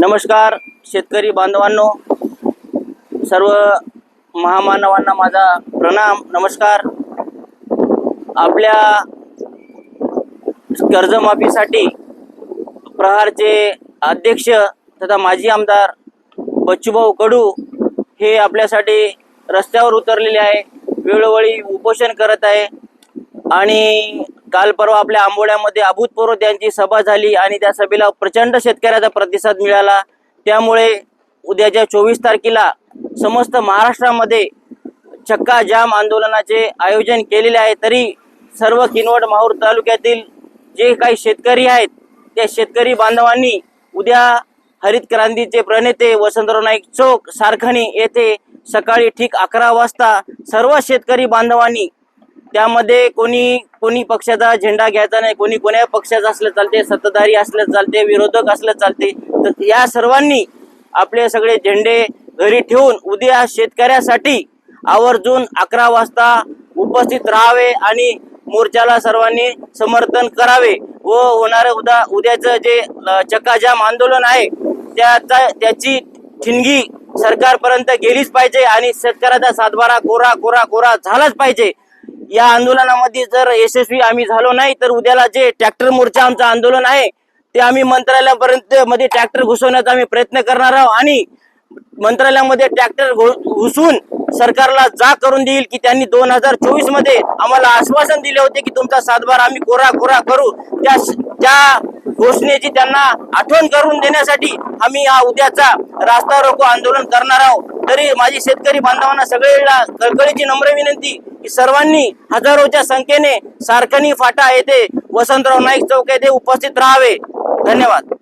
नमस्कार शेतकरी बांधवांनो. सर्व महामानवांना माझा प्रणाम नमस्कार. आपल्या कर्जमाफीसाठी प्रहारचे अध्यक्ष तथा माजी आमदार बच्चूभाऊ कडू हे आपल्यासाठी रस्त्यावर उतरलेले आहे. वेळोवेळी उपोषण करत आहे. आणि काल परवा आपल्या आंबोड्यामध्ये अभूतपूर्व त्यांची सभा झाली आणि त्या सभेला प्रचंड शेतकऱ्याचा प्रतिसाद मिळाला. त्यामुळे उद्याच्या चोवीस तारखेला समस्त महाराष्ट्रामध्ये चक्का जाम आंदोलनाचे आयोजन केलेले आहे. तरी सर्व किनवट माहूर तालुक्यातील जे काही शेतकरी आहेत त्या शेतकरी बांधवांनी उद्या हरित क्रांतीचे प्रणेते वसंतराव नाईक चौक सारखणी येथे सकाळी ठीक अकरा वाजता सर्व शेतकरी बांधवांनी त्यामध्ये कोणी कोणी पक्षाचा झेंडा घ्यायचा नाही कोणी कोण्या पक्षाचा असलं चालते सत्ताधारी असलं चालते विरोधक असलं चालते तर या सर्वांनी आपले सगळे झेंडे घरी ठेवून उद्या शेतकऱ्यासाठी आवर्जून अकरा वाजता उपस्थित राहावे आणि मोर्चाला सर्वांनी समर्थन करावे व होणारं उद्या उद्याचं जे चक्काजाम आंदोलन आहे त्याचा त्याची ठिणगी सरकारपर्यंत गेलीच पाहिजे आणि शेतकऱ्याचा सातबारा कोरा कोरा कोरा झालाच पाहिजे. या आंदोलनामध्ये जर यशस्वी आम्ही झालो नाही तर उद्याला जे ट्रॅक्टर मोर्चा आमचं आंदोलन आहे ते आम्ही मंत्रालयापर्यंत मध्ये ट्रॅक्टर घुसवण्याचा आम्ही प्रयत्न करणार आहोत आणि मंत्रालयामध्ये ट्रॅक्टर घुसून सरकारला जा करून देईल की त्यांनी दोन हजार चोवीसमध्ये आम्हाला आश्वासन दिले होते की तुमचा सातबार आम्ही कोरा कोरा करू. त्या त्या घोषणेची त्यांना आठवण करून देण्यासाठी आम्ही हा उद्याचा रास्ता रोको आंदोलन करणार आहोत. तरी माझी शेतकरी बांधवांना सगळ्याला कळकळीची नम्र विनंती की सर्वांनी हजारोच्या संख्येने सारखणी फाटा येथे वसंतराव नाईक चौक येथे उपस्थित राहावे. धन्यवाद.